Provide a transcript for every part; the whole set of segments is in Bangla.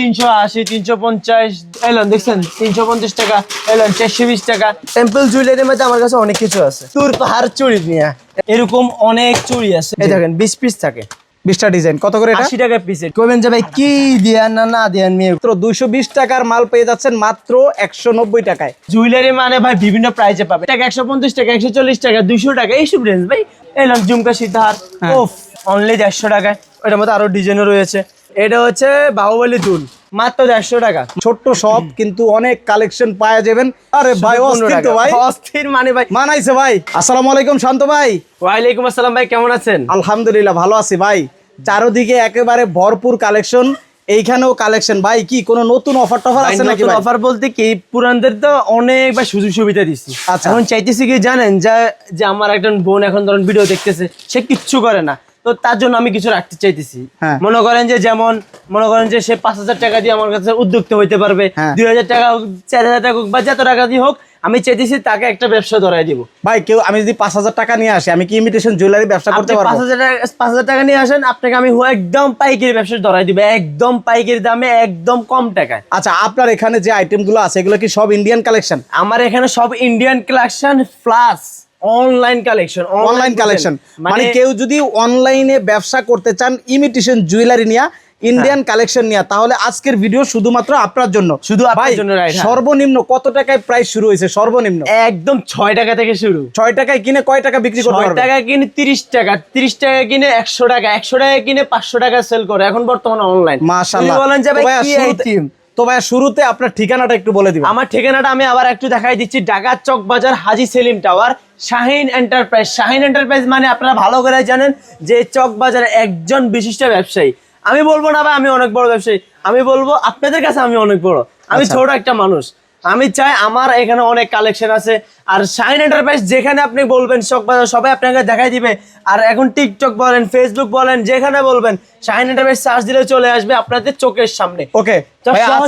তিনশো আশি তিনশো পঞ্চাশ এলন দেখছেন? তিনশো পঞ্চাশ টাকা এলন চারশো বিশ টাকা। টেম্পল জুয়েলারির মধ্যে আমার কাছে অনেক কিছু আছে। তোর পাহাড় চুড়ি নিয়ে এরকম অনেক চুড়ি আছে এই দেখেন বিশ পিস থাকে। বিশটা ডিজাইন কত করে আশি টাকা পিসে কবেন যে ভাই কি দিয়ান না না দিয়ান মেয়ে মাত্র দুইশো বিশ টাকার মাল পেয়ে যাচ্ছেন মাত্র একশো নব্বই টাকায়। জুয়েলারি মানে ভাই বিভিন্ন প্রাইসে পাবে টাকা একশো পঞ্চাশ টাকা একশো চল্লিশ টাকা দুইশো টাকা এইসব রেঞ্জ ভাই এলাম ঝুমকা সিদ্ধার। ওফ অনলি দেড়শো টাকায়। ওটার মধ্যে আরও ডিজাইনও রয়েছে। এটা হচ্ছে বাহুবলী দুল মাত্র দেড়শো টাকা। ছোট্ট সব কিন্তু অনেক কালেকশন পাওয়া যাবেন। আরে ভাই অস্থির তো ভাই। অস্থির মানে ভাই। মানাইছে ভাই। আসসালামু আলাইকুম শান্ত ভাই। ওয়ালাইকুম আসসালাম ভাই কেমন আছেন? আলহামদুলিল্লাহ ভালো আছি ভাই। চারোদিকে একেবারে ভরপুর কালেকশন এইখানেও কালেকশন ভাই কি কোনো নতুন অফার টফার আছে নাকি অফার বলতে কি পুরানদের তো অনেক ভাই সুযোগ সুবিধা দিচ্ছি। আচ্ছা। এখন চাইতেছি কি জানেন যে যে আমার একজন বোন এখন ধরেন ভিডিও দেখতেছে সে কিচ্ছু করে না। তো তার জন্য আমি কিছু রাখতে চাইতেছি। হ্যাঁ। মনে করেন যে যেমন মনে করেন যে সে পাঁচ হাজার টাকা দিয়ে আমার কাছে উদ্যোক্তা হইতে পারবে। হ্যাঁ। দুই হাজার টাকা হোক চার হাজার টাকা হোক বা যত টাকা দিয়ে হোক আমি চাইতেছি তাকে একটা ব্যবসা ধরাই দিব। ভাই কেউ আমি যদি পাঁচ হাজার টাকা নিয়ে আসি আমি কি ইমিটেশন জুয়েলারি ব্যবসা করতে আপনি পাঁচ পারব হাজার টাকা পাঁচ হাজার টাকা নিয়ে আসেন আপনাকে আমি একদম পাইকারি ব্যবসা ধরাই দিব একদম পাইকারি দামে একদম কম টাকায়। আচ্ছা আপনার এখানে যে আইটেমগুলো আছে এগুলো কি সব ইন্ডিয়ান কালেকশন আমার এখানে সব Indian collection plus online collection online collection মানে কেউ যদি অনলাইনে ব্যবসা করতে চান ইমিটেশন জুয়েলারি নিয়া ইন্ডিয়ান কালেকশন নিয়া তাহলে আজকের ভিডিও শুধুমাত্র আপনার জন্য। শুধু আপনার জন্য, হ্যাঁ। সর্বনিম্ন কত টাকায় প্রাইস শুরু হয়েছে? সর্বনিম্ন? একদম ছয় টাকা থেকে শুরু। ছয় টাকায় কিনে কয় টাকা বিক্রি করতে ছয় টাকা কিনে তিরিশ টাকা তিরিশ টাকা কিনে একশো টাকা একশো টাকা কিনে পাঁচশো টাকা সেল করে। এখন বর্তমানে অনলাইন মাশাআল্লাহ। বলেন যে ভাই তো ভাইয়া শুরুতে আপনার ঠিকানাটা একটু বলে দিবেন। আমার ঠিকানাটা আমি আবার একটু দেখাই দিচ্ছি Dhaka Chawk Bazar Haji Selim tower Shahin enterprise. Shahin enterprise মানে আপনারা ভালো করে জানেন যে চক বাজারে একজন বিশিষ্ট ব্যবসায়ী। আমি বলব না ভাই আমি অনেক বড় ব্যবসায়ী। আমি বলব আপনাদের কাছে আমি অনেক বড়। আমি আচ্ছা। ছোট একটা মানুষ। আমি চাই আমার এখানে অনেক কালেকশন আছে। আর শাহিন এন্টারপ্রাইজ যেখানে আপনি বলবেন চক বাজার সবাই আপনাকে দেখাই দিবে। আর এখন টিকটক বলেন ফেসবুক বলেন যেখানে বলবেন শাহিন এন্টারপ্রাইজ সার্চ দিলে চলে আসবে আপনাদের চোখের সামনে। ওকে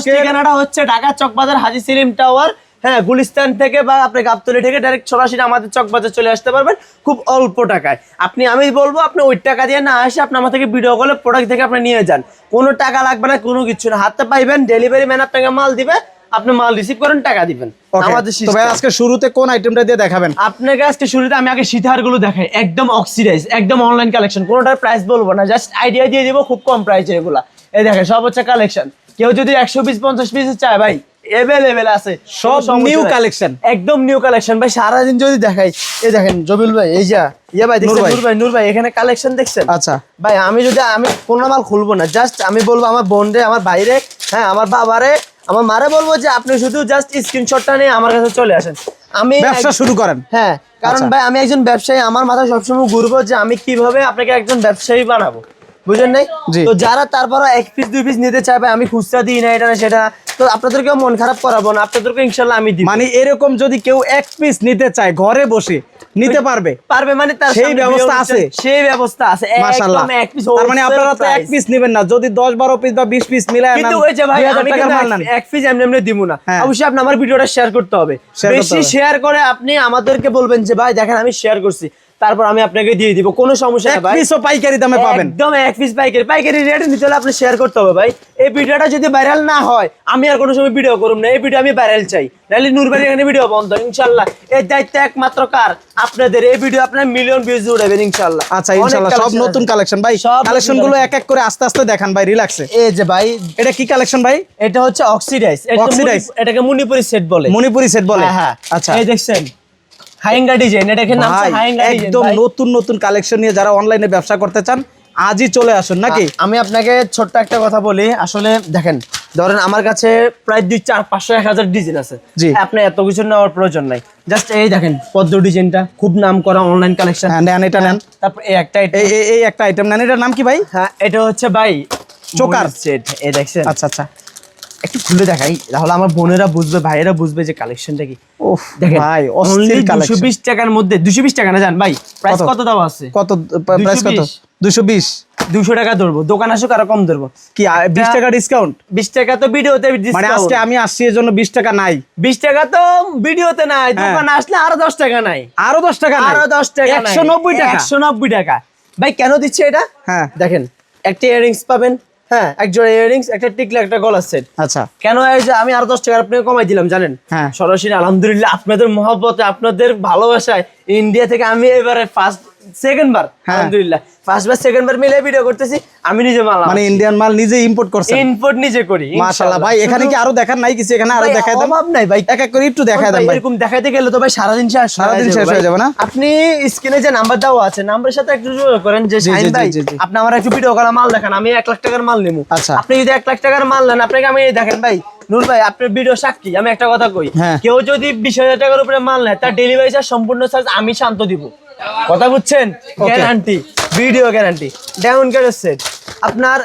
ঠিকানাটা হচ্ছে ঢাকা চকবাজার হাজি সেলিম টাওয়ার। হ্যাঁ গুলিস্তান থেকে বা আপনি গাবতলি থেকে ডাইরেক্ট সরাসরি আমাদের চকবাজার চলে আসতে পারবেন খুব অল্প টাকায়। আপনি আমি বলব আপনি ওই টাকা দিয়ে না আসে আপনি আমার থেকে ভিডিও কলে প্রোডাক্ট থেকে আপনি নিয়ে যান। কোনো টাকা লাগবে না কোনো কিছু না। হাতে পাইবেন ডেলিভারি ম্যান আপনাকে মাল দিবে। আপনি মাল রিসিভ করেন টাকা দিবেন। আমাদের আজকে শুরুতে কোন আইটেমটা দিয়ে দেখাবেন? আপনাকে আজকে শুরুতে আমি আগে সীতাহারগুলো দেখাই একদম অক্সিডাইজ একদম অনলাইন কালেকশন কোনোটার প্রাইস বলব না জাস্ট আইডিয়া দিয়ে দিব খুব কম প্রাইসে এগুলা। এই দেখেন সব হচ্ছে কালেকশন কেউ যদি একশো পিস পঞ্চাশ পিস চায় ভাই এভেলেবেল আছে সব নাই। collection। একদম নিউ কালেকশন ভাই সারাদিন যদি দেখাই এই দেখেন জবিল ভাই এই যা ইয়া ভাই দেখছেন? নূর ভাই। নূর ভাই এখানে কালেকশন দেখছেন? আচ্ছা। ভাই আমি যদি আমি কোনো মাল খুলবো না জাস্ট আমি বলব আমার বোনরে আমার ভাইরে হ্যাঁ আমার বাবারে আমার মারে বলব যে আপনি শুধু জাস্ট স্ক্রিনশটটা নিয়ে আমার কাছে চলে আসেন। আমি ব্যবসা শুরু করেন। হ্যাঁ কারণ আচ্ছা। ভাই আমি একজন ব্যবসায়ী আমার মাথায় সবসময় ঘুরবো যে আমি কীভাবে আপনাকে একজন ব্যবসায়ী বানাবো। বুঝেন নাই? তো যারা তারপরে এক পিস দুই পিস নিতে চাইবে আমি খুচরা দিই না এটা না সেটা তো আপনাদেরকেও মন খারাপ করাবো না আপনাদেরকে ইনশাল্লাহ আমি দিব। মানে এরকম যদি কেউ এক পিস নিতে চায় ঘরে বসে নিতে পারবে? পারবে মানে তার সেই ব্যবস্থা আছে? সেই ব্যবস্থা আছে। মাশাআল্লাহ। একদম এক পিস তার মানে আপনারা তো এক পিস নেবেন না। যদি 10 12 পিস বা 20 পিস মিলায় কিন্তু ওই যে ভাই আমি কিন্তু মাল এক- এক পিস এমনি এমনি দিব না। হ্যাঁ। অবশ্যই আপনি আমার ভিডিওটা শেয়ার করতে হবে। বেশি। শেয়ার করে আপনি আমাদেরকে বলবেন যে ভাই দেখেন আমি শেয়ার করছি। তারপর আমি আপনাকে দিয়ে দিব কোনো সমস্যা নেই ভাই। পিসও পাইকারি দামে পাবেন। একদম এক পিস পাইকারি। পাইকারি রেটে নিতে হলে আপনি শেয়ার করতে হবে ভাই। এই ভিডিওটা যদি ভাইরাল না হয় আমি আর কোনো সময় ভিডিও করব না। এই ভিডিও আমি ভাইরাল চাই। নাহলে নুরবাড়ি এখানে ভিডিও বন্ধ ইনশাল্লাহ। এই দায়িত্ব একমাত্র কার? আপনাদের। এই ভিডিও আপনার মিলিয়ন ভিউজ উড়াবেন ইনশাল্লাহ। আচ্ছা ইনশাআল্লাহ সব নতুন কালেকশন ভাই সব কালেকশনগুলো এক এক করে আস্তে আস্তে দেখান ভাই রিল্যাক্সে এই যে ভাই এটা কি কালেকশন ভাই? এটা হচ্ছে অক্সিডাইজ Oxidize? এটাকে মণিপুরি সেট বলে। মণিপুরি সেট বলে? হ্যাঁ হ্যাঁ। আচ্ছা। এই দেখছেন হাইঙ্গা ডিজাইন এটাকে নাম হাইঙ্গা ডিজাইন একদম নতুন নতুন কালেকশন নিয়ে যারা অনলাইনে ব্যবসা করতে চান আজই চলে আসুন নাকি? আমি আপনাকে ছোট্ট একটা কথা বলি আসলে দেখেন ধরেন আমার কাছে প্রায় দুই চার পাঁচশো এক হাজার ডিজাইন আছে। জি। আপনি এত কিছু নেওয়ার প্রয়োজন নাই। জাস্ট এই দেখেন পদ্ম ডিজাইনটা খুব নাম করা অনলাইন কালেকশন হ্যাঁ নেন এটা নেন। তারপর এই একটা এই একটা আইটেম নেন এটার নাম কি ভাই? হ্যাঁ এটা হচ্ছে ভাই চোকার। সেট এই দেখছেন? আচ্ছা আচ্ছা। একটু খুলে দেখাই তাহলে আমার বোনেরা বুঝবে ভাইয়েরা বুঝবে যে কালেকশনটা কি। ওফ দেখেন ভাই অনলি টাকার মধ্যে দুশো বিশ টাকা না জান ভাই প্রাইস কত? আছে? কত প্রাইস কত? 220 220 টাকা ধরবো দোকান আরও কম ধরবো। কি আ, 20 টাকা ডিসকাউন্ট বিশ টাকা তো ভিডিওতে মানে আজকে আমি আসছি এর জন্য 20 টাকা নাই। বিশ টাকা তো ভিডিওতে নাই হ্যাঁ। আসলে আরও দশ টাকা নাই। আরও 10 টাকা আরও দশ টাকা একশো নব্বই টাকা? একশো নব্বই টাকা। ভাই কেন দিচ্ছে এটা? হ্যাঁ। দেখেন একটা ইয়ারিংস পাবেন হ্যাঁ এক জোড়া ইয়ারিংস একটা টিকলা একটা গলার সেট আচ্ছা। কেন এই যে আমি আরও দশ টাকা আপনাকে কমাই দিলাম জানেন? হ্যাঁ। সরাসরি আলহামদুলিল্লাহ আপনাদের মহব্বতে আপনাদের ভালোবাসায় ইন্ডিয়া থেকে আমি এবারে ফার্স্ট সেকেন্ড বার হ্যাঁ। আলহামদুলিল্লাহ। ফার্স্ট বার সেকেন্ড বার মিলে ভিডিও করতেছি আমি নিজে মাল মানে ইন্ডিয়ান মাল নিজে ইম্পোর্ট করছেন? ইনপুট নিজে করি মাশাআল্লাহ। ভাই এখানে কি আরও দেখার নাই? কিছু এখানে আরও ভাই, দেন। অভাব নাই ভাই। এক এক করে একটু দেখায় দেন ভাই, ভাই এরকম দেখাইতে গেলে তো ভাই সারাদিন শেষ সারাদিন শেষ হয়ে যাবে না? আপনি স্ক্রিনে যে নাম্বার দেওয়া আছে নাম্বারের সাথে একটু যোগাযোগ করেন যে ভাই। আপনি আমার একটু ভিডিও করা মাল দেখান আমি এক লাখ টাকার মাল নেব আচ্ছা। আপনি যদি এক লাখ টাকার মাল নেন আপনাকে আমি দেখেন ভাই নুর ভাই আপনার ভিডিও সাক্ষী আমি একটা কথা কই। হ্যাঁ। কেউ যদি বিশ হাজার টাকার উপরে মাল নেয় তার ডেলিভারি চার্জ সম্পূর্ণ চার্জ আমি শান্ত দিব। কথা বুঝছেন? গ্যারান্টি ভিডিও গ্যারান্টি ডাউন ক্যারের সেট আপনার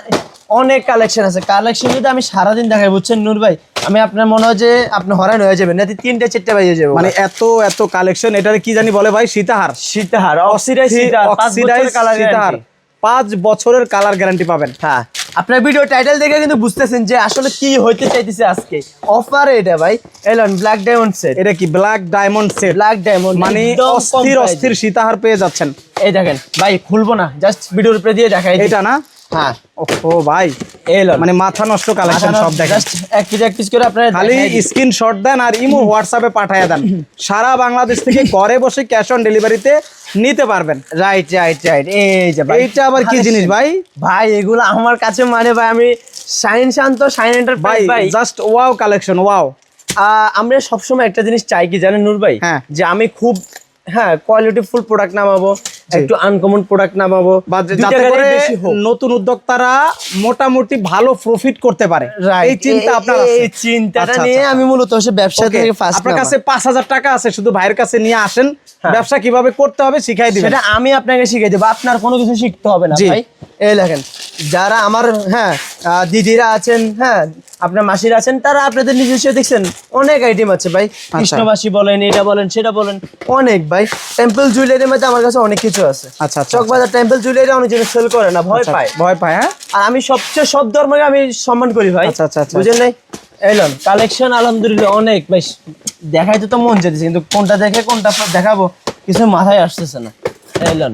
অনেক কালেকশন আছে। কালেকশন যদি আমি সারাদিন দেখাই বুঝছেন নূর ভাই? আমি আপনার মনে হয় যে আপনি হরান হয়ে যাবেন। নাকি তিনটে চারটে বাজে যাব। মানে এত এত কালেকশন এটারে কি জানি বলে ভাই? সীতাহার। সীতাহার অক্সিডাইজ সীতাহার পাঁচ অক্সিডাইজ বছরের কালার সীতাহার। পাঁচ বছরের কালার গ্যারান্টি পাবেন। হ্যাঁ। আপনার ভিডিও টাইটেল দেখে কিন্তু বুঝতেছেন যে আসলে কি হইতে চাইতেছে আজকে। অফার এটা ভাই এলন ব্ল্যাক ডায়মন্ড সেট এটা কি black diamond set black diamond মানে অস্থির অস্থির সীতাহার পেয়ে যাচ্ছেন। এই দেখেন ভাই খুলবো না জাস্ট ভিডিওর উপরে দিয়ে দেখাই এটা না? হ্যাঁ ও ভাই মানে মাথা নষ্ট কালেকশন সব দেখেন। এক পিস এক পিস করে আপনারা খালি স্ক্রিনশট দেন আর ইমো হোয়াটসঅ্যাপে পাঠিয়ে দেন। সারা বাংলাদেশ থেকে ঘরে বসে ক্যাশ অন ডেলিভারিতে নিতে পারবেন। রাইট রাইট রাইট এই যে ভাই এইটা আবার কি জিনিস ভাই? ভাই এগুলো আমার কাছে মানে ভাই আমি শাইন শান্ত শাইন ভাই এন্টারপ্রাইজ ভাই। Just wow collection wow ah, আমরা সবসময় একটা জিনিস চাই কি জানেন নূর ভাই? হ্যাঁ। যে আমি খুব হ্যাঁ কোয়ালিটি ফুল প্রোডাক্ট নামাবো। একটু আনকমন প্রোডাক্ট নামাবো। নতুন উদ্যোক্তারা মোটামুটি ভালো প্রফিট করতে পারে। এই চিন্তা আপনার এই- চিন্তাটা আচ্ছা, নিয়ে আচ্ছা। আমি মূলত হচ্ছে ব্যবসা থেকে ফার্স্ট আপনার কাছে পাঁচ হাজার টাকা আছে শুধু ভাইয়ের কাছে নিয়ে আসেন। হ্যাঁ। ব্যবসা কীভাবে করতে হবে শিখাই দিবেন। সেটা আমি আপনাকে শিখিয়ে দেবো। আপনার কোনো কিছু শিখতে হবে না ভাই। এই দেখেন যারা আমার হ্যাঁ দিদিরা আছেন হ্যাঁ আপনার মাসিরা আছেন তারা আপনাদের নিজস্ব দেখছেন। অনেক আইটেম আছে ভাই। আচ্ছা। কৃষ্ণবাসী বলেন এটা বলেন সেটা বলেন অনেক ভাই। টেম্পল জুয়েলারির মধ্যে আমার কাছে অনেক কিছু আছে। আচ্ছা আচ্ছা চকবাজার টেম্পল জুয়েলারি অনেক জিনিস সেল করে না ভয় আচ্ছা, পায়। ভয় পায় হ্যাঁ? আর আমি সবচেয়ে সব ধর্মকে আমি সম্মান করি ভাই। আচ্ছা, আচ্ছা, আচ্ছা। বুঝেন নাই? এলন কালেকশন আলহামদুলিল্লাহ অনেক। ভাই দেখাইতে তো মন যেতেছে কিন্তু কোনটা দেখে কোনটা দেখাবো কিছু মাথায় আসতেছে না। এলন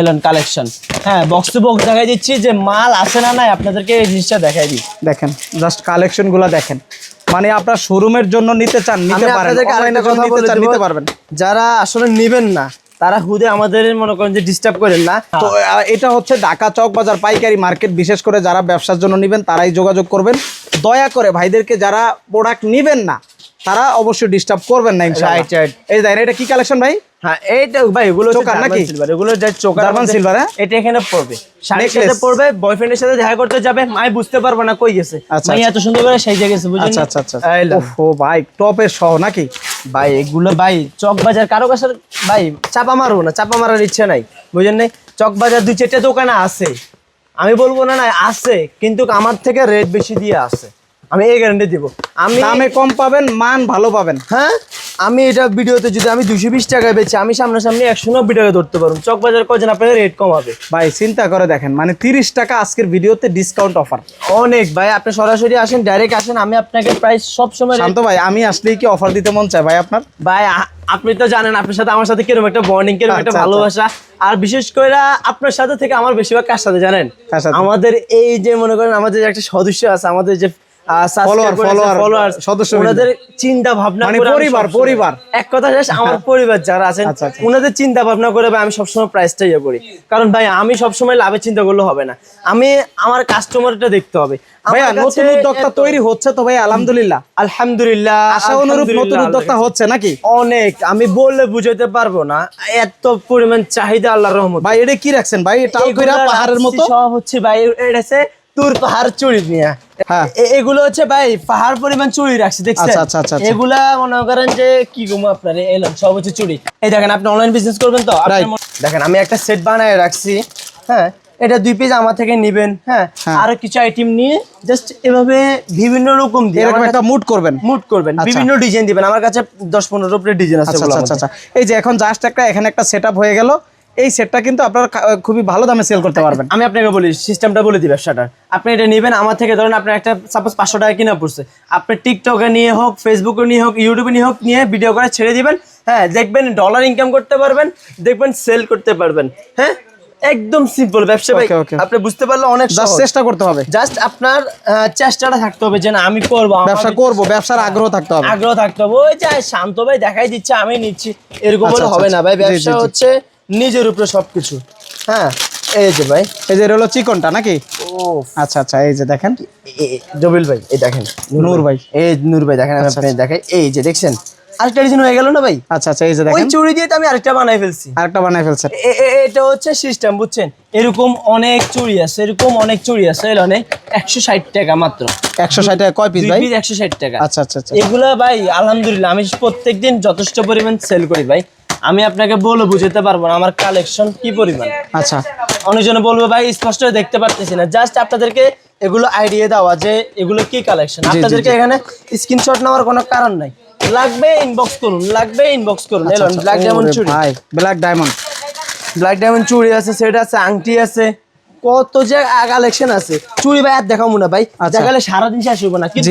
এলন কালেকশন হ্যাঁ বক্স টু বক্স দেখাই দিচ্ছি যে মাল আছে না নাই আপনাদেরকে এই জিনিসটা দেখাই দিই। দেখেন জাস্ট কালেকশনগুলা দেখেন। মানে আপনার শোরুমের জন্য নিতে চান নিতে পারেন নিতে চান, নিতে পারবেন। যারা আসলে নেবেন না তারা হুদে আমাদের মনে করেন যে ডিস্টার্ব করেন না। তো এটা হচ্ছে ঢাকা চক বাজার পাইকারি মার্কেট। বিশেষ করে যারা ব্যবসার জন্য নেবেন তারাই যোগাযোগ করবেন। দয়া করে ভাইদেরকে যারা প্রোডাক্ট নেবেন না তারা অবশ্যই ডিস্টার্ব করবেন না ইনশাআল্লাহ. এই দেখেন এটা কি কালেকশন ভাই? হ্যাঁ এইটা ভাই এগুলো চোকার নাকি? সিলভার এগুলো যে চোকার মধ্যে- silver, হ্যাঁ? এটা এখানে পড়বে। শাড়ির সাথে পড়বে বয়ফ্রেন্ডের সাথে দেখা করতে যাবে মাই বুঝতে পারবে না কই গেছে। আচ্ছা, মাই আচ্ছা। এত সুন্দর করে সাইজে গেছে বুঝলেন আচ্ছা আচ্ছা আচ্ছা লও। ওহো ভাই টপের সহ নাকি? ভাই এগুলো ভাই চক বাজার কারও কাছে ভাই চাপা মারবো না চাপা মারার ইচ্ছে নাই বুঝলেন নাই চক বাজার দুই চারটে দোকানে আছে। আমি বলব না না আছে কিন্তু আমার থেকে রেট বেশি দিয়ে আছে। আমি এই গ্যারান্টি দিব। আমি দামে কম পাবেন মান ভালো পাবেন। হ্যাঁ? আমি এটা ভিডিওতে যদি আমি দুশো বিশ টাকায় বেচি আমি সামনাসামনি একশো নব্বই টাকা ধরতে পারব চক বাজার কজন আপনাদের রেট কম হবে। ভাই চিন্তা করে দেখেন মানে তিরিশ টাকা আজকের ভিডিওতে ডিসকাউন্ট অফার অনেক। ভাই আপনি সরাসরি আসেন ডাইরেক্ট আসেন আমি আপনাকে প্রাইস সব সময় শান্ত ভাই আমি আসলেই কি অফার দিতে মন চায় ভাই আপনার? ভাই আপনি তো জানেন আপনার সাথে আমার সাথে কীরকম একটা বন্ডিং কীরকম একটা আচ্ছা, আচ্ছা। ভালোবাসা। আর বিশেষ করে আপনার সাথে থেকে আমার বেশিরভাগ কার সাথে জানেন? আমাদের এই যে মনে করেন আমাদের যে একটা সদস্য আছে আমাদের যে চিন্তা ভাবনা আমি পরিবার, সবসময়- পরিবার। এক কথা শেষ আমার পরিবার যারা আছেন। ওনাদের চিন্তা ভাবনা করে ভাই আমি সবসময় প্রাইসটা ইয়ে করি। কারণ ভাই আমি সবসময় লাভের চিন্তা করলে হবে না। আমি আমার কাস্টমারটা দেখতে হবে। ভাইয়া নতুন উদ্যোক্তা তৈরি হচ্ছে তো ভাই আলহামদুলিল্লাহ। আলহামদুলিল্লাহ আশা অনুরূপ নতুন উদ্যোক্তা হচ্ছে নাকি? অনেক আমি বললে বুঝাতে পারব না। এত পরিমাণ চাহিদা আল্লাহর রহমত। ভাই এটা কি রাখছেন? ভাই টাল কইরা পাহাড়ের মতো? সব হচ্ছে ভাই এটা হচ্ছে পাহাড় চুরি নিয়ে। হ্যাঁ। এগুলো হচ্ছে ভাই পাহাড় পরিমাণ চুরি রাখছি দেখছেন? আচ্ছা, আচ্ছা, আচ্ছা। এগুলা মনে করেন যে কি গুমো আপনার এলাম সব হচ্ছে চুরি। এই দেখেন আপনি অনলাইন বিজনেস করবেন তো? দেখেন আমি একটা সেট বানায় রাখছি হ্যাঁ? এটা দুই পিস আমার থেকে নিবেন হ্যাঁ? হ্যাঁ। আরও কিছু আইটেম নিয়ে জাস্ট এভাবে বিভিন্ন রকম দিয়ে এরকম একটা মুড করবেন। মুড করবেন। বিভিন্ন ডিজাইন দিবেন। আমার কাছে দশ পনেরো ডিজাইন আছে আচ্ছা আচ্ছা। আচ্ছা এই যে এখন জাস্ট একটা এখানে একটা সেটআপ হয়ে গেল। এই সেটটা কিন্তু আপনারা খুবই ভালো দামে সেল করতে পারবেন। আমি আপনাকে বলি সিস্টেমটা বলে দিই ব্যবসাটা। আপনি এটা নেবেন আমার থেকে ধরেন আপনার একটা সাপোজ পাঁচশো টাকা কিনা পড়ছে। আপনি টিকটকে নিয়ে হোক ফেসবুকে নিয়ে হোক ইউটিউবে নিয়ে হোক নিয়ে ভিডিও করে ছেড়ে দিবেন। হ্যাঁ দেখবেন ডলার ইনকাম করতে পারবেন দেখবেন সেল করতে পারবেন। হ্যাঁ একদম সিম্পল ব্যবসা ভাই. আপনি বুঝতে পারলে অনেক চেষ্টা করতে হবে। জাস্ট আপনার চেষ্টাটা থাকতে হবে যে না আমি করব ব্যবসা করব ব্যবসার আগ্রহ থাকতে হবে। আগ্রহ থাকতে হবে। ওই যে শান্ত ভাই দেখাই দিচ্ছে আমি নিচ্ছি। এরকম আচ্ছা, হলে আচ্ছা, হবে না ভাই। জি, জি, ব্যবসা হচ্ছে নিজের উপরে সবকিছু। হ্যাঁ এই যে ভাই। এই যে হলো চিকনটা নাকি? ও আচ্ছা আচ্ছা এই যে দেখেন। জবিল ভাই এই দেখেন। নূর ভাই। এই নূর ভাই দেখেন আচ্ছা, আপনাকে দেখাই এই যে দেখছেন। আরেকটা ডিজাইন হয়ে গেল না ভাই? আচ্ছা আচ্ছা এই যে ওই দেখেন চুড়ি দিয়ে তো আমি আরেকটা বানাই ফেলছি। আরেকটা বানাই ফেলছেন। এটা হচ্ছে সিস্টেম বুঝছেন? এরকম অনেক চুড়ি আছে এরকম অনেক চুড়ি আছে এর অনেক একশো ষাট টাকা মাত্র। একশো ষাট টাকা কয় পিস ভাই? একশো ষাট টাকা। আচ্ছা আচ্ছা আচ্ছা। এগুলা ভাই আলহামদুলিল্লাহ আমি প্রত্যেকদিন যথেষ্ট পরিমাণ সেল করি ভাই। আমি আপনাকে বলে বুঝাতে পারব না আমার কালেকশন কি পরিমাণ। আচ্ছা। অনেকজনে বলব ভাই স্পষ্ট দেখতে পারতেছি না। জাস্ট আপনাদেরকে এগুলো আইডিয়া দেওয়া যে এগুলো কি কালেকশন আপনাদেরকে। এখানে স্ক্রিনশট নেওয়ার কোনো কারণ নাই। লাগবে ইনবক্স করুন লাগবে ইনবক্স করুন। ব্ল্যাক ডায়মন্ড চুড়ি ভাই ব্ল্যাক ডায়মন্ড ব্ল্যাক ডায়মন্ড চুড়ি আছে সেট আছে আংটি আছে। কত যে কালেকশন আছে। চুড়ি ভাই আর দেখাবো না ভাই আচ্ছা। দেখালে সারাদিন শেষ হব না। কিন্তু।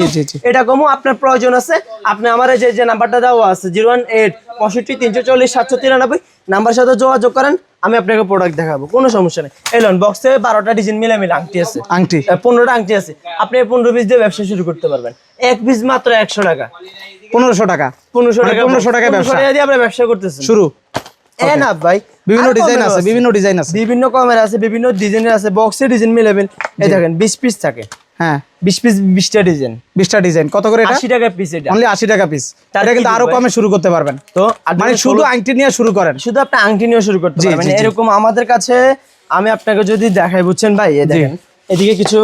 এটা কমও আপনার প্রয়োজন আছে। আপনি আমার যে যে নাম্বারটা দেওয়া আছে জিরো ওয়ান এইট পঁয়ষট্টি তিনশো চল্লিশ সাতশো তিরানব্বই নাম্বার সাথে যোগাযোগ করেন আমি আপনাকে প্রোডাক্ট দেখাবো। কোনো সমস্যা নেই। এলন বক্সে বারোটা ডিজাইন মিলে মিলে আংটি আছে। আংটি। পনেরোটা আংটি আছে। আপনি পনেরো পিস দিয়ে ব্যবসা শুরু করতে পারবেন। এক পিস মাত্র একশো টাকা। পনেরোশো টাকা। পনেরোশো মানে টাকা 1500 টাকায় ব্যবসা। টাকা দিয়ে আপনি ব্যবসা করতেছেন। শুরু। এ না ভাই বিভিন্ন ডিজাইন আছে বিভিন্ন ডিজাইন আছে। বিভিন্ন কমের আছে বিভিন্ন ডিজাইনের আছে বক্সে ডিজাইন মিলাবেন এই দেখেন বিশ পিস থাকে। হ্যাঁ। পিস বিশটা ডিজাইন বিশটা ডিজাইন কত করে এটা? টাকা পিস এটা। অনলি আশি টাকা পিস এটা কিন্তু আরও? কমে শুরু করতে পারবেন। তো মানে শুধু আংটি নিয়ে শুরু করেন। শুধু আপনি আংটি নিয়ে শুরু করতে পারবেন। এরকম আমাদের কাছে আমি আপনাকে যদি দেখাই বুঝছেন ভাই? এই দেখেন এদিকে কিছু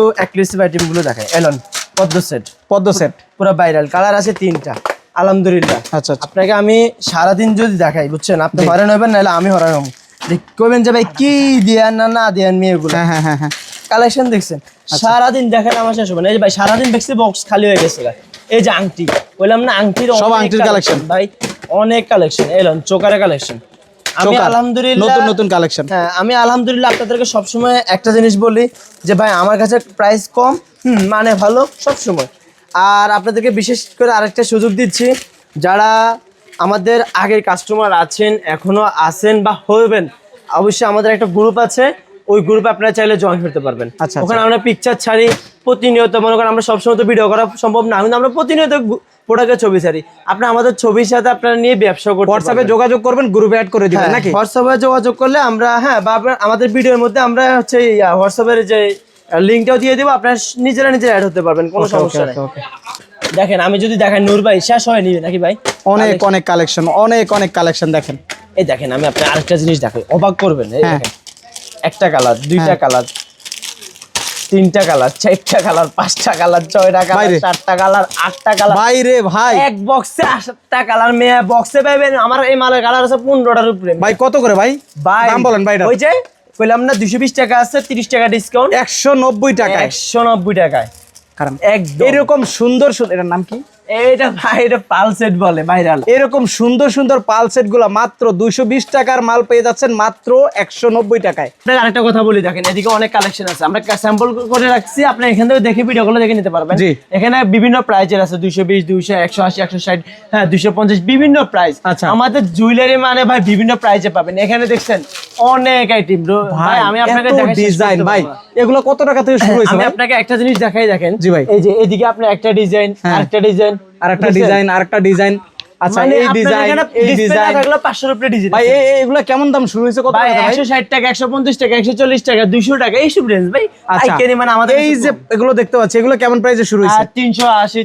দেখাই। এলন পদ্ম সেট পদ্ম সেট পুরো ভাইরাল কালার আছে তিনটা। আলহামদুলিল্লাহ। আচ্ছা আচ্ছা। আপনাকে আমি সারাদিন যদি দেখাই বুঝছেন? আপনি হরান হবেন নাহলে আমি হরান হব। কইবেন যে ভাই কি দিয়ান না না দিয়ান মেয়েগুলো হ্যাঁ হ্যাঁ হ্যাঁ হ্যাঁ। কালেকশন দেখছেন? সারাদিন দেখেন আমার শেষ হবে না। এই যে ভাই সারাদিন দেখছি বক্স খালি হয়ে গেছে। এই যে আংটি বললাম না আংটির সব আংটির collection। ভাই। অনেক কালেকশন এলন চোকারে কালেকশন আমি আলহামদুলিল্লাহ নতুন নতুন কালেকশন হ্যাঁ আমি আলহামদুলিল্লাহ আপনাদেরকে সবসময় একটা জিনিস বলি যে ভাই আমার কাছে প্রাইস কম মানে ভালো সবসময়। আর আপনাদেরকে বিশেষ করে আরেকটা সুযোগ দিচ্ছি যারা আমাদের আগের কাস্টমার আছেন এখনও আছেন বা হবেন অবশ্যই আমাদের একটা গ্রুপ আছে ওই গ্রুপে আপনারা চাইলে জয়েন করতে পারবেন। আচ্ছা, ওখানে আমরা পিকচার ছাড়ি প্রতিনিয়ত মনে করেন আমরা সবসময় তো ভিডিও করা সম্ভব না কিন্তু আমরা প্রতিনিয়ত প্রোডাক্টের ছবি ছাড়ি। আপনি আমাদের ছবির সাথে আপনারা নিয়ে ব্যবসা করতে হোয়াটসঅ্যাপে যোগাযোগ করবেন গ্রুপে অ্যাড করে দিবেন নাকি? হোয়াটসঅ্যাপে যোগাযোগ করলে আমরা হ্যাঁ বা আমাদের ভিডিওর মধ্যে আমরা হচ্ছে হোয়াটসঅ্যাপের যে লিঙ্কটাও দিয়ে দেবো আপনার নিজেরা নিজেরা অ্যাড হতে পারবেন কোনো সমস্যা নেই। দেখেন আমি যদি দেখেন নূর ভাই শেষ হয় নিবে নাকি ভাই? অনেক অনেক কালেকশন অনেক অনেক কালেকশন দেখেন। এই দেখেন আমি আপনার আরেকটা জিনিস দেখাই অবাক করবেন এই হ্যাঁ। দেখেন একটা কালার দুইটা কালার তিনটা কালার চারটা কালার পাঁচটা কালার ছয়টা কালার বাইরে। চারটা কালার আটটা কালার ভাই রে ভাই। এক বক্সে আটটা কালার মেয়ে বক্সে পাইবেন আমার এই মালের কালার আছে পনেরোটার উপরে। ভাই কত করে ভাই? ভাই দাম বলেন ভাই ওই যে কইলাম না দুশো বিশ টাকা আছে তিরিশ টাকা ডিসকাউন্ট একশো নব্বই টাকা একশো নব্বই টাকায়। কারণ একদম। এরকম সুন্দর সুন্দর এটার নাম কি? এটা ভাই এটা পালসেট বলে ভাইরাল। এরকম সুন্দর সুন্দর পাল সেটগুলা মাত্র দুইশো বিশ টাকার মাল পেয়ে যাচ্ছেন মাত্র একশো নব্বই টাকায়। আপনাকে আরেকটা কথা বলি দেখেন এদিকে অনেক কালেকশন আছে। আমরা স্যাম্পল করে রাখছি আপনি এখান থেকে দেখে ভিডিও গুলো দেখে নিতে পারবেন। এখানে বিভিন্ন প্রাইজের আছে দুইশো বিশ দুইশো একশো আশি একশো ষাট হ্যাঁ দুইশো পঞ্চাশ বিভিন্ন প্রাইস আচ্ছা। আমাদের জুয়েলারি মানে ভাই বিভিন্ন প্রাইজে পাবেন। এখানে দেখছেন অনেক আইটেম ভাই আমি আপনাকে ডিজাইন ভাই। এগুলো কত টাকা থেকে শুরু হয়েছে আমি আপনাকে একটা জিনিস দেখাই দেখেন। জি ভাই। এই যে এদিকে আপনার একটা ডিজাইন হ্যাঁ। আরেকটা ডিজাইন আর একটা ডিজাইন আর একটা ডিজাইন। আচ্ছা এই ডিজাইন এই ডিজাইন। উপরে ডিজাইন ভাই এই- এই- এগুলো কেমন দাম শুরু হয়েছে? কত টাকা ভাই? একশো ষাট টাকা একশো পঞ্চাশ টাকা একশো চল্লিশ টাকা দুইশো টাকা এইসব রেঞ্জ ভাই। আচ্ছা মানে আমাদের এই যে এগুলো দেখতে পাচ্ছি এগুলো কেমন প্রাইসে শুরু হয়েছে? তিনশো আশি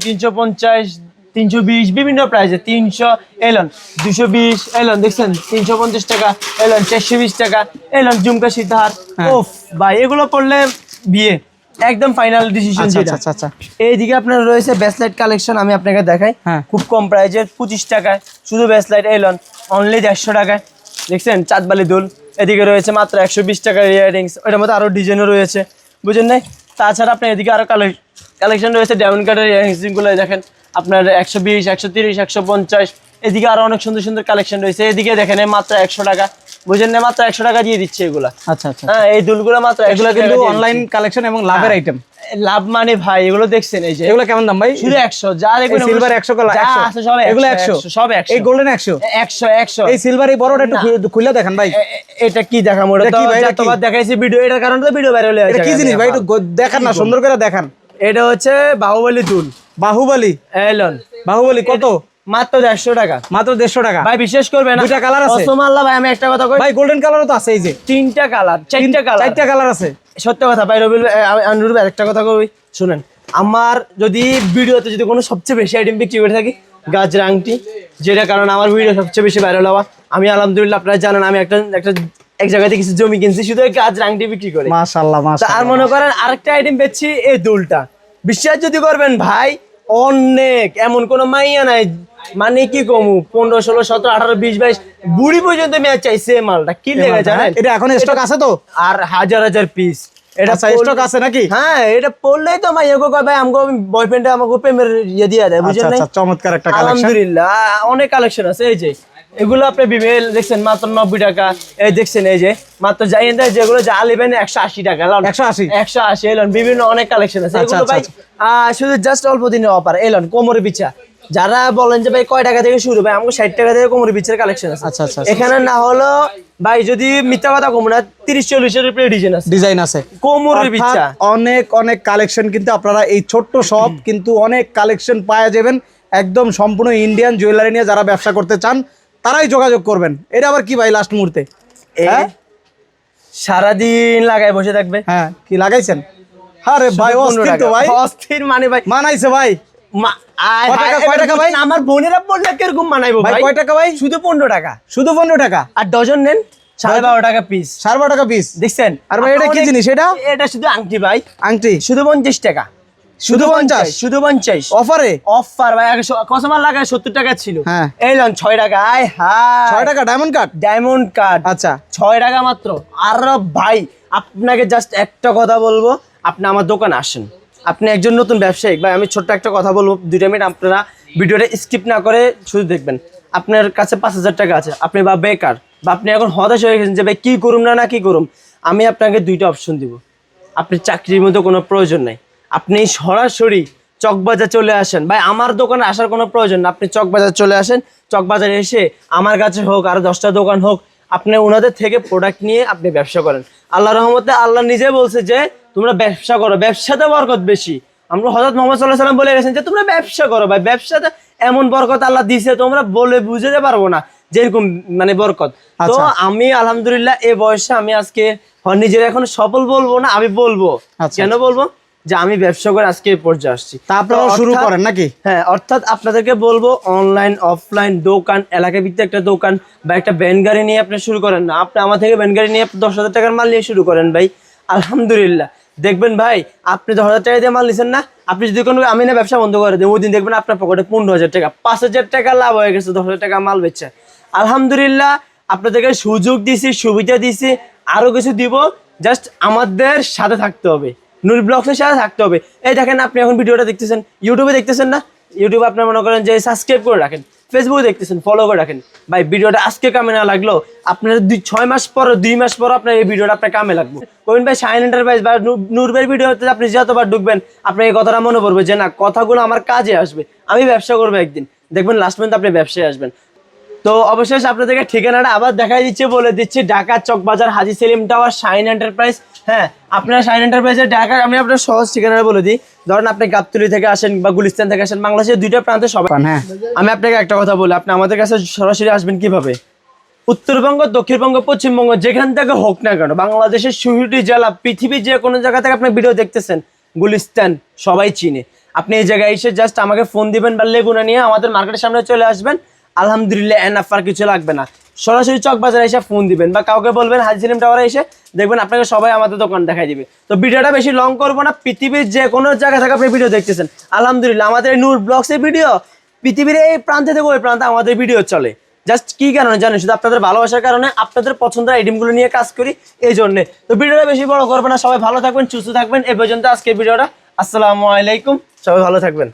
তিনশো বিশ বিভিন্ন প্রাইসে তিনশো এলন দুশো বিশ এলন দেখছেন? তিনশো পঞ্চাশ টাকা এলন চারশো বিশ টাকা এলন ঝুমকা সীতাহার। হ্যাঁ। ওফ ভাই এগুলো করলে বিয়ে একদম ফাইনাল ডিসিশন আচ্ছা আচ্ছা আচ্ছা এইদিকে আপনার রয়েছে ব্যাসলাইট কালেকশন আমি আপনাকে দেখাই। হ্যাঁ। খুব কম প্রাইজের পঁচিশ টাকায় শুধু ব্যাসলাইট এলন অনলি দেড়শো টাকায়। দেখছেন? চাঁদবালি দুল। এদিকে রয়েছে মাত্র একশো বিশ টাকার ইয়ারিংস ওইটার মধ্যে আরও ডিজাইনও রয়েছে। বুঝেন নাই? তাছাড়া আপনার এদিকে আরও কালেকশন রয়েছে ডায়মন্ড কার্ডের ইয়ারিংসগুলো দেখেন। আপনার একশো বিশ একশো তিরিশ একশো পঞ্চাশ। এদিকে আরও অনেক সুন্দর সুন্দর কালেকশন রয়েছে। এদিকে দেখেন মাত্র একশো টাকা। বুঝেন না মাত্র একশো টাকা দিয়ে দিচ্ছে এগুলা। আচ্ছা আচ্ছা। হ্যাঁ এই দুলগুলো মাত্র এগুলো কিন্তু অনলাইন কালেকশন এবং লাভের আইটেম লাভ মানে ভাই এগুলো দেখছেন এই যে। এগুলো কেমন দাম ভাই? শুধু একশো যা দেখবেন সিলভার একশো কালার যা আছে সব এগুলো একশো একশো। সব একশো। এই গোল্ডেন একশো। একশো একশো। এই সিলভার এই বড়টা একটু খুলে- দেখান ভাই। এটা কি দেখাম ওটা তো? যতবার দেখাইছি ভিডিও এটার কারণে তো ভিডিও ভাইরাল হয়ে এটা কি যায় জিনিস ভাই? একটু দেখান না সুন্দর করে দেখান। এটা হচ্ছে বাহুবলী দুল। বাহুবলী? এলন বাহুবলী কত? মাত্র দেড়শো টাকা। মাত্র দেড়শো টাকা? ভাই বিশেষ করবে না। colour আছে? আল্লাহ ভাই আমি একটা কথা কই? ভাই গোল্ডেন কালারও তো আছে এই যে। তিনটা কালার চারটা কালার। চারটা কালার আছে। সত্য কথা ভাই রবিল আনুর ভাই একটা কথা কই? শুনেন আমার যদি ভিডিওতে যদি কোনো সবচেয়ে বেশি আইটেম বিক্রি করে থাকি গাজর আংটি যেটা কারণ আমার ভিডিও সবচেয়ে বেশি ভাইরাল হওয়া আমি আলহামদুলিল্লাহ আপনারা জানেন আমি একটা একটা এক জায়গাতে কিছু জমি কিনছি শুধু গাজর আংটি বিক্রি করে। মাশাআল্লাহ মাশাআল্লাহ আর মনে করেন আরেকটা আইটেম বেচছি এই দুলটা। বিশ্বাস যদি করবেন ভাই অনেক এমন কোন মাইয়া নাই। মানে কি কমু পনেরো ষোলো সতেরো আঠারো বিশ বাইশ বুড়ি পর্যন্ত মেয়াদ চাইছে মালটা। কি লেগে জানেন? এটা এখন স্টক আছে তো? আর হাজার হাজার পিস এটা আচ্ছা স্টক আছে নাকি? হ্যাঁ এটা পড়লেই তো কয় ভাই আমাকে বয়ফ্রেন্ডে আমাকে প্রেমের ইয়ে দিয়ে দেয় আচ্ছা বুঝলেন? আচ্ছা চমৎকার একটা আলহামদুলিল্লাহ অনেক কালেকশন আছে এই যে। এগুলো আপনি বিবেল দেখছেন মাত্র নব্বই টাকা। এই দেখছেন এই যে মাত্র যাই এনে যেগুলো যা নেবেন একশো আশি টাকা লন। 180 একশো আশি এলন। বিভিন্ন অনেক কালেকশন আছে। আচ্ছা, আচ্ছা, আহ, শুধু জাস্ট অল্প দিনের অফার এলন কোমর বিছা। যারা বলেন যে ভাই কয় টাকা থেকে শুরু? ভাই আমাকে ষাট টাকা থেকে কোমর বিচের কালেকশন আছে। আচ্ছা, আচ্ছা, এখানে না হলো ভাই যদি মিথ্যা কথা কম না তিরিশ চল্লিশের উপরে ডিজাইন আছে। ডিজাইন আছে। কোমরের অর্থাৎ বিচ্ছা অনেক অনেক কালেকশন কিন্তু আপনারা এই ছোট্ট শপ কিন্তু অনেক কালেকশন পাওয়া যাবেন। একদম সম্পূর্ণ ইন্ডিয়ান জুয়েলারি নিয়ে যারা ব্যবসা করতে চান তারাই যোগাযোগ করবেন। এটা আবার কি ভাই লাস্ট মুহূর্তে? হ্যাঁ? সারাদিন লাগায় বসে থাকবে। হ্যাঁ কি লাগাইছেন? আরে ভাই অস্থির তো ভাই। অস্থির মানে ভাই। মানাইছে ভাই? আমার বোনেরা বললে কীরকম মানাইবো ভাই ভাই? কয় টাকা ভাই? শুধু পনেরো টাকা। শুধু পনেরো টাকা? আর ডজন নেন সাড়ে বারো টাকা পিস সাড়ে বারো টাকা পিস দেখছেন? আর ভাই এটা কি জিনিস এটা? এটা শুধু আংটি ভাই। আংটি। শুধু পঞ্চাশ টাকা। শুধু পঞ্চাশ। শুধু পঞ্চাশ। অফারে? অফার ভাই কসমার লাগায় সত্তর টাকা ছিল। হ্যাঁ। এই লন ছয় টাকা আয় হায়। ছয় টাকা ডায়মন্ড কাট ডায়মন্ড কার্ড আচ্ছা। ছয় টাকা মাত্র। আর ভাই আপনাকে জাস্ট একটা কথা বলব। আপনি আমার দোকানে আসেন। আপনি একজন নতুন ব্যবসায়িক। ভাই আমি ছোট্ট একটা কথা বলব। দুইটা মিনিট আপনারা ভিডিওটা স্কিপ না করে শুধু দেখবেন। আপনার কাছে পাঁচ হাজার টাকা আছে। আপনি বা বেকার বা আপনি এখন হতাশ হয়ে গেছেন যে ভাই কী করুম না না কী করুম? আমি আপনাকে দুইটা অপশন দিব। আপনি চাকরির মধ্যে কোনো প্রয়োজন নাই। আপনি সরাসরি চকবাজার চলে আসেন। ভাই আমার দোকানে আসার কোনো প্রয়োজন না। আপনি চকবাজার চলে আসেন। চকবাজারে এসে আমার কাছে হোক আর দশটা দোকান হোক আপনি ওনাদের থেকে প্রোডাক্ট নিয়ে আপনি ব্যবসা করেন। আল্লাহ রহমতে আল্লাহ নিজে বলছে যে তোমরা ব্যবসা করো। ব্যবসাতে বরকত বেশি। আমরা হজরত মোহাম্মদ সাল্লাহ সাল্লাম বলে গেছেন যে তোমরা ব্যবসা করো ভাই। ব্যবসাতে এমন বরকত আল্লাহ দিছে তোমরা বলে বুঝতে পারব না যেরকম মানে বরকত। তো আচ্ছা। আমি আলহামদুলিল্লাহ এ বয়সে আমি আজকে নিজের এখন সফল বলব না আমি বলব। আচ্ছা। কেন বলব? যে আমি ব্যবসা করে আজকে এই পর্যায়ে আসছি। তা আপনারাও শুরু করেন নাকি? হ্যাঁ অর্থাৎ আপনাদেরকে বলব অনলাইন অফলাইন দোকান এলাকা ভিত্তিক একটা দোকান বা একটা ভ্যান গাড়ি নিয়ে আপনি শুরু করেন না। আপনি আমার থেকে ভ্যান গাড়ি নিয়ে দশ হাজার টাকার মাল নিয়ে শুরু করেন ভাই। আলহামদুলিল্লাহ। দেখবেন ভাই আপনি দশ হাজার টাকা দিয়ে মাল নিছেন না আপনি যদি কোনো আমি না ব্যবসা বন্ধ করে দিন ওই দিন দেখবেন আপনার পকেটে পনেরো হাজার টাকা পাঁচ হাজার টাকা লাভ হয়ে গেছে দশ হাজার টাকা মাল বেচছে আলহামদুলিল্লাহ আপনাদেরকে সুযোগ দিছি সুবিধা দিছি আরও কিছু দিব জাস্ট আমাদের সাথে থাকতে হবে। নুর ব্লগসের সাথে থাকতে হবে। এই দেখেন আপনি এখন ভিডিওটা দেখতেছেন ইউটিউবে দেখতেছেন না? ইউটিউবে আপনার মনে করেন যে সাবস্ক্রাইব করে রাখেন ফেসবুকে দেখতেছেন ফলো করে রাখেন। ভাই, ভিডিওটা আজকে কামে না লাগল, আপনার দুই, ছয় মাস পর, দুই মাস পর আপনার এই ভিডিওটা আপনার কামে লাগবে। কবিন ভাই শাইন এন্টারপ্রাইজ বা নূ- নূর ভাইয়ের ভিডিওতে আপনি যতবার ঢুকবেন, আপনার এই কথাটা মনে পড়বে যে না, কথাগুলো আমার কাজে আসবে, আমি ব্যবসা করব একদিন। দেখবেন লাস্ট পর্যন্ত আপনি ব্যবসায় আসবেন। তো অবশেষ আপনাদেরকে ঠিকানাটা আবার দেখাই দিচ্ছে বলে দিচ্ছি Dhaka Chawkbazar Haji Selim tower Shine enterprise. হ্যাঁ আপনারা শাইন এন্টারপ্রাইজের ঢাকা আমি আপনার সহজ ঠিকানাটা বলে দিই। ধরেন আপনি গাবতুলি থেকে আসেন বা গুলিস্তান থেকে আসেন বাংলাদেশের দুইটা প্রান্তে সবাই হ্যাঁ। আমি আপনাকে একটা কথা বলি আপনি আমাদের কাছে সরাসরি আসবেন কীভাবে? উত্তরবঙ্গ দক্ষিণবঙ্গ পশ্চিমবঙ্গ যেখান থেকে হোক না কেন বাংলাদেশের সুহিটি জেলা পৃথিবীর যে কোনো জায়গা থেকে আপনি ভিডিও দেখতেছেন গুলিস্তান সবাই চিনে। আপনি এই জায়গায় এসে জাস্ট আমাকে ফোন দিবেন বা লেগুনা নিয়ে আমাদের মার্কেটের সামনে চলে আসবেন। আলহামদুলিল্লাহ এনাফ আর কিছু লাগবে না। সরাসরি চক বাজারে এসে ফোন দিবেন বা কাউকে বলবেন, হাজি সেলিম টাওয়ারে এসে দেখবেন আপনাকে সবাই আমাদের দোকান দেখাই দিবে। তো ভিডিওটা বেশি লং করব না, পৃথিবীর যে কোনো জায়গা থেকে আপনি ভিডিও দেখতেছেন। আলহামদুলিল্লাহ, আমাদের নূর ব্লগসের ভিডিও পৃথিবীর এই প্রান্তে থেকে ওই প্রান্তে আমাদের ভিডিও চলে। জাস্ট কি কারণে জানেন? শুধু আপনাদের ভালোবাসার কারণে আপনাদের পছন্দের আইটেমগুলো নিয়ে কাজ করি, এই জন্যে। তো ভিডিওটা বেশি বড় করব না, সবাই ভালো থাকবেন, সুস্থ থাকবেন। এ পর্যন্ত আজকের ভিডিওটা, আসসালামু আলাইকুম, সবাই ভালো থাকবেন।